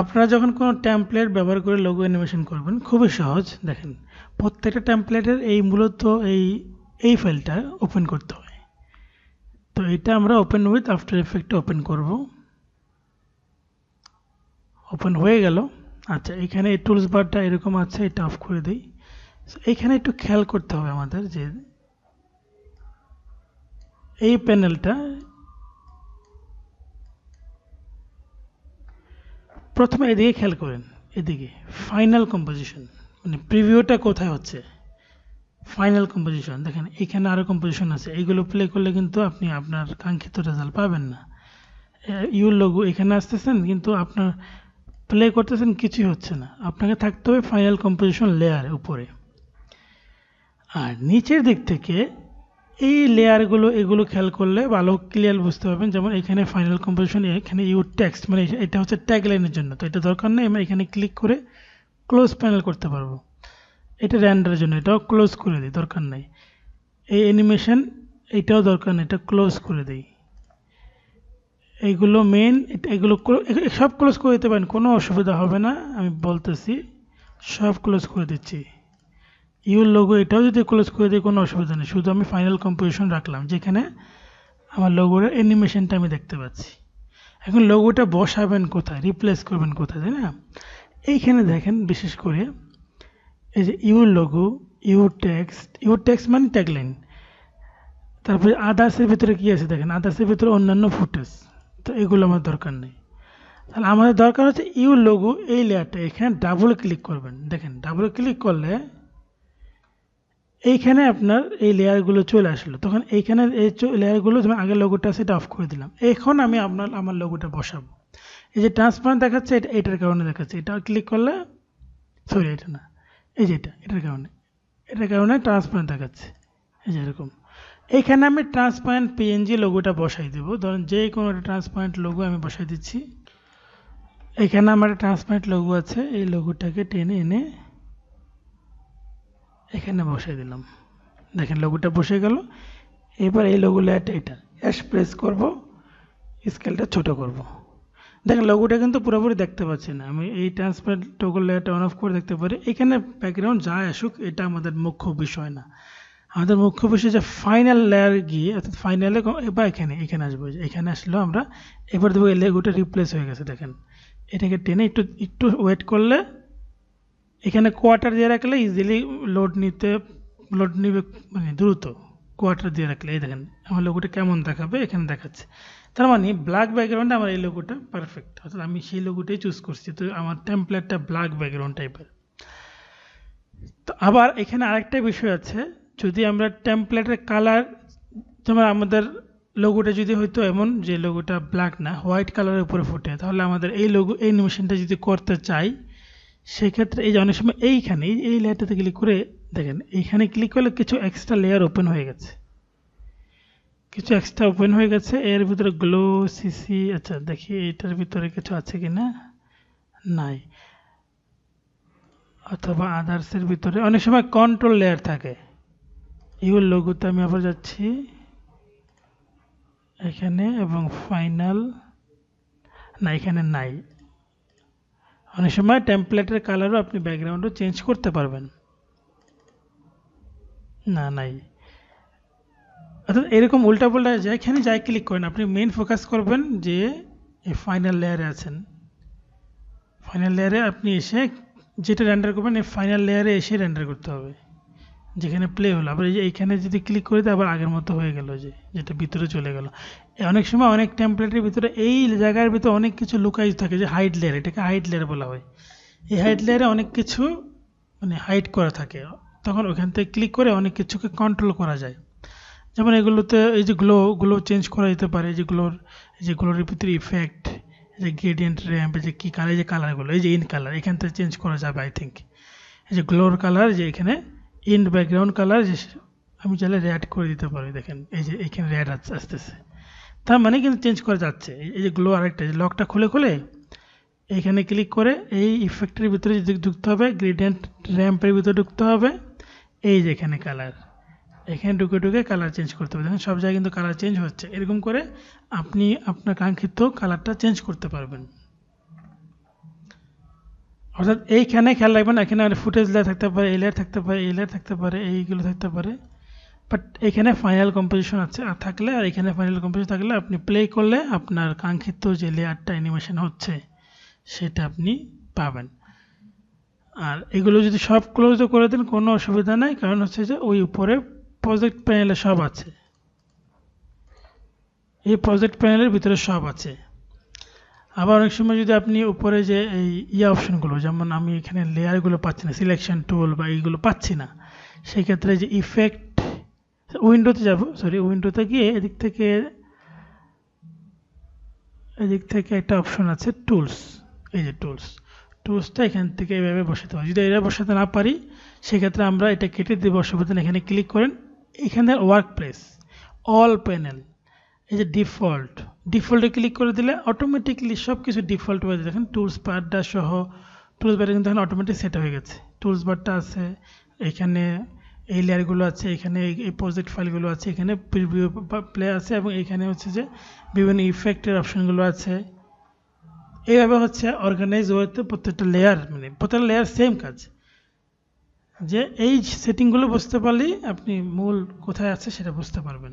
আপনারা যখন কোনো টেমপ্লেট ব্যবহার করে লোগো অ্যানিমেশন করবেন, খুবই সহজ। দেখেন, প্রত্যেকটা টেমপ্লেটের এই মূলত এই এই ফাইলটা ওপেন করতে হয় তো এটা আমরা ওপেন উইথ আফটার এফেক্টে ওপেন করব। ওপেন হয়ে গেল। আচ্ছা এখানে এই টুলস বারটা এরকম আছে, এটা অফ করে দিই। এইখানে একটু খেয়াল করতে হবে আমাদের যে এই প্যানেলটা প্রথমে এদিকে খেয়াল করেন, এদিকে ফাইনাল কম্পোজিশন মানে প্রিভিউটা কোথায় হচ্ছে? ফাইনাল কম্পোজিশন দেখেন এখানে আরও কম্পোজিশন আছে এইগুলো প্লে করলে কিন্তু আপনি আপনার কাঙ্ক্ষিত রেজাল্ট পাবেন না। ইউর লোগো এখানে আসতেছেন, কিন্তু আপনার প্লে করতেছেন কিছুই হচ্ছে না। আপনাকে থাকতে হবে ফাইনাল কম্পোজিশন লেয়ার উপরে। আর নিচের দিক থেকে এই লেয়ারগুলো এগুলো খেয়াল করলে ভালো ক্লিয়ার বুঝতে পারবেন। যেমন এখানে ফাইনাল কম্পোজিশন এখানে ইউ টেক্সট মানে এটা হচ্ছে ট্যাগ লাইনের জন্য। তো এটা দরকার নেই আমরা এখানে ক্লিক করে ক্লোজ প্যানেল করতে পারব। এটা র্যান্ডারের জন্য, এটাও ক্লোজ করে দিই, দরকার নেই। এই অ্যানিমেশন এটাও দরকার নেই, এটা ক্লোজ করে দিই। এইগুলো মেন এগুলো সব ক্লোজ করে দিতে পারেন, কোনো অসুবিধা হবে না, আমি বলতেছি, সব ক্লোজ করে দিচ্ছি। ইউর লোগো এটাও যদি ক্লোজ করে দিই, কোনো অসুবিধা নেই। শুধু আমি ফাইনাল কম্পোজিশন রাখলাম, যেখানে আমার লোগোর অ্যানিমেশনটা আমি দেখতে পাচ্ছি। এখন লোগোটা বসাবেন কোথায়? রিপ্লেস করবেন কোথায়, তাই না? এইখানে দেখেন, বিশেষ করে এই যে your logo your text your text মানে ট্যাগলাইন তারপরে আদার্সের ভিতরে কী আছে দেখেন? আদার্সের ভিতরে অন্যান্য ফুটেজ তো এগুলো আমার দরকার নেই। তাহলে আমাদের দরকার হচ্ছে ইউর লোগো এই লেয়ারটা এখানে ডাবল ক্লিক করবেন। দেখেন ডাবল ক্লিক করলে এইখানে আপনার এই লেয়ারগুলো চলে আসলো। তখন এইখানে এই লেয়ারগুলো যেমন আগের লোগোটা সেটা অফ করে দিলাম। এখন আমি আপনার, আমার লোগোটা বসাবো। এই যে ট্রান্সপারেন্ট দেখাচ্ছে, এটা এটার কারণে দেখাচ্ছে। এটা ক্লিক করলে সরি এটা না। এই যে এটা, এটার কারণে। এটার কারণে ট্রান্সপারেন্ট দেখাচ্ছে। এই যে এরকম। এইখানে আমি ট্রান্সপারেন্ট পিএনজি লোগোটা বসাই দেবো। ধরুন যে কোনো একটা ট্রান্সপারেন্ট লোগো আমি বসাই দিচ্ছি। এখানে আমার ট্রান্সপারেন্ট লোগো আছে। এই লোগোটাকে টেনে এনে এখানে বসাই দিলাম। দেখেন লোগোটা বসে গেল। এবার এই লোগো লেয়ারটা এটা। অ্যাশ প্রেস করব স্কেলটা ছোট করব। দেখেন লোগোটা কিন্তু পুরোপুরি দেখতে পাচ্ছি না। আমি এই ট্রান্সপারেন্ট টোগল লেয়ারটা অন অফ করে দেখতে পারি। এখানে ব্যাকগ্রাউন্ড যা আসুক, এটা আমাদের মুখ্য বিষয় না। আমাদের মুখ্য বিষয় যে ফাইনাল লেয়ার গিয়ে, অর্থাৎ ফাইনালে বা এখানে এখানে আসব। এখানে আসলেও আমরা, এবার দেখব এই লেগোটা রিপ্লেস হয়ে গেছে, দেখেন। এটাকে টেনে একটু একটু ওয়েট করলে এখানে কোয়ার্টার দিয়ে রাখলে ইজিলি লোড নিতে লোড নিবে মানে দ্রুত কোয়ার্টার দিয়ে রাখলে। এই দেখেন, আমার লোগোটা কেমন দেখাবে? এখানে দেখাচ্ছে। তার মানে ব্ল্যাক ব্যাকগ্রাউন্ডে আমার এই লোগোটা পারফেক্ট অর্থাৎ আমি সেই লোগোটাই চুজ করছি। তো আমার টেমপ্লেটটা ব্ল্যাক ব্যাকগ্রাউন্ড টাইপের তো আবার এখানে আরেকটা বিষয় আছে। যদি আমরা টেমপ্লেটের কালার যেমন আমাদের লোগোটা যদি হয়তো এমন যে লোগোটা ব্ল্যাক না হোয়াইট কালারের উপরে ফুটে, তাহলে আমাদের এই লোগো এই অ্যানিমেশনটা যদি করতে চাই সেক্ষেত্রে এই যে অনেক সময় এইখানে, এই লেয়ারটাতে ক্লিক করে দেখেন, এইখানে ক্লিক করলে কিছু এক্সট্রা লেয়ার ওপেন হয়ে গেছে। কিছু এক্সট্রা ওপেন হয়ে গেছে, এর ভিতরে গ্লো সিসি আচ্ছা দেখি এটার ভিতরে কিছু আছে কি না নাই। অথবা আদার্সের ভিতরে, অনেক সময় কন্ট্রোল লেয়ার থাকে। ইউর লোগোতে আমি আবার যাচ্ছি। এখানে এবং ফাইনাল না, এখানে নাই। অনেক সময় টেমপ্লেটের কালারও আপনি ব্যাকগ্রাউন্ডও চেঞ্জ করতে পারবেন। না, নাই। অর্থাৎ এরকম উল্টা পাল্টা যেখানে যাই ক্লিক করেন, আপনি মেইন ফোকাস করবেন যে এই ফাইনাল লেয়ারে আছেন। ফাইনাল লেয়ারে আপনি এসে যেটা রেন্ডার করবেন এই ফাইনাল লেয়ারে এসে রেন্ডার করতে হবে। যেখানে প্লে হলো আবার এই যে এইখানে যদি ক্লিক করে আবার আগের মতো হয়ে গেল যে যেটা ভিতরে চলে গেল অনেক সময় অনেক টেমপ্লেটের ভিতরে এই জায়গার ভিতরে অনেক কিছু লুকাই থাকে যে হাইট লেয়ার এটাকে হাইট লেয়ার বলা হয় এই হাইট লেয়ারে অনেক কিছু মানে হাইট করা থাকে তখন ওখান থেকে ক্লিক করে অনেক কিছুকে কন্ট্রোল করা যায় যেমন এগুলোতে এই যে গ্লো গ্লো চেঞ্জ করা যেতে পারে এই যে গ্লোর এই যে গ্লোর ভিতরে ইফেক্ট এই যে গ্রেডিয়েন্ট র্যাম্প এই যে কী কালার এই যে কালারগুলো এই যে ইন কালার এখান থেকে চেঞ্জ করা যাবে আই থিঙ্ক এই যে গ্লোর কালার যে এখানে ইন ব্যাকগ্রাউন্ড কালার আমি চাইলে রেড করে দিতে পারি, দেখেন। এই যে এখানে রেড আসতেছে। তার মানে কিন্তু চেঞ্জ করা যাচ্ছে। এই যে গ্লো আরেকটা লকটা খুলে খুলে এইখানে ক্লিক করে এই ইফেক্টের ভিতরে ঢুকতে হবে গ্রেডিয়েন্ট র্যাম্পের ভিতরে ঢুকতে হবে, এই যে এখানে কালার এখানে ঢুকে ঢুকে কালার চেঞ্জ করতে হবে। দেখেন সব জায়গায় কিন্তু কালার চেঞ্জ হচ্ছে। এরকম করে আপনি আপনার কাঙ্ক্ষিত কালারটা চেঞ্জ করতে পারবেন। অর্থাৎ এইখানে খেয়াল রাখবেন, এখানে ফুটেজ লেয়ার থাকতে পারে, এই লেয়ার থাকতে পারে, এই লেয়ার থাকতে পারে, এইগুলো থাকতে পারে। বাট এখানে ফাইনাল কম্পোজিশন আছে। আর থাকলে, আর এখানে ফাইনাল কম্পোজিশন থাকলে আপনি প্লে করলে আপনার কাঙ্ক্ষিত যে লেয়ারটা অ্যানিমেশন হচ্ছে, সেটা আপনি পাবেন। আর এগুলো যদি সব ক্লোজ করে দেন, কোনো অসুবিধা নাই। কারণ হচ্ছে যে ওই উপরে প্রজেক্ট প্যানেলে সব আছে। এই প্রজেক্ট প্যানেলের ভিতরে সব আছে। আবার অনেক সময় যদি আপনি উপরে যে এই ইয়ে অপশনগুলো, যেমন আমি এখানে লেয়ারগুলো পাচ্ছি না সিলেকশন টুল বা এইগুলো পাচ্ছি না, সেক্ষেত্রে যে ইফেক্ট উইন্ডোতে যাব সরি উইন্ডোতে গিয়ে এদিক থেকে এদিক থেকে একটা অপশন আছে টুলস এই যে টুলস টুলসটা এখান থেকে এভাবে বসাতে পারি যদি এভাবে বসাতে না পারি, সেক্ষেত্রে আমরা এটা কেটে দেবো অসুবিধা এখানে ক্লিক করেন, এখানে ওয়ার্ক প্লেস অল প্যানেল এই যে ডিফল্ট, ডিফল্টে ক্লিক করে দিলে অটোমেটিকলি সব কিছু ডিফল্ট হয়ে যায়। দেখেন টুলস বারটা সহ টুলস বারটা কিন্তু এখন অটোমেটিক সেট হয়ে গেছে। টুলস বারটা আছে, এখানে এই লেয়ারগুলো আছে, এখানে এই প্রজেক্ট ফাইলগুলো আছে, এখানে প্লে আছে এবং এখানে হচ্ছে যে বিভিন্ন ইফেক্টের অপশনগুলো আছে। এইভাবে হচ্ছে অর্গানাইজ ওয়েতে প্রত্যেকটা লেয়ার মানে প্রত্যেকটা লেয়ার সেম কাজ। যে এই সেটিংগুলো বুঝতে পারলেই আপনি মূল কোথায় আছে সেটা বুঝতে পারবেন।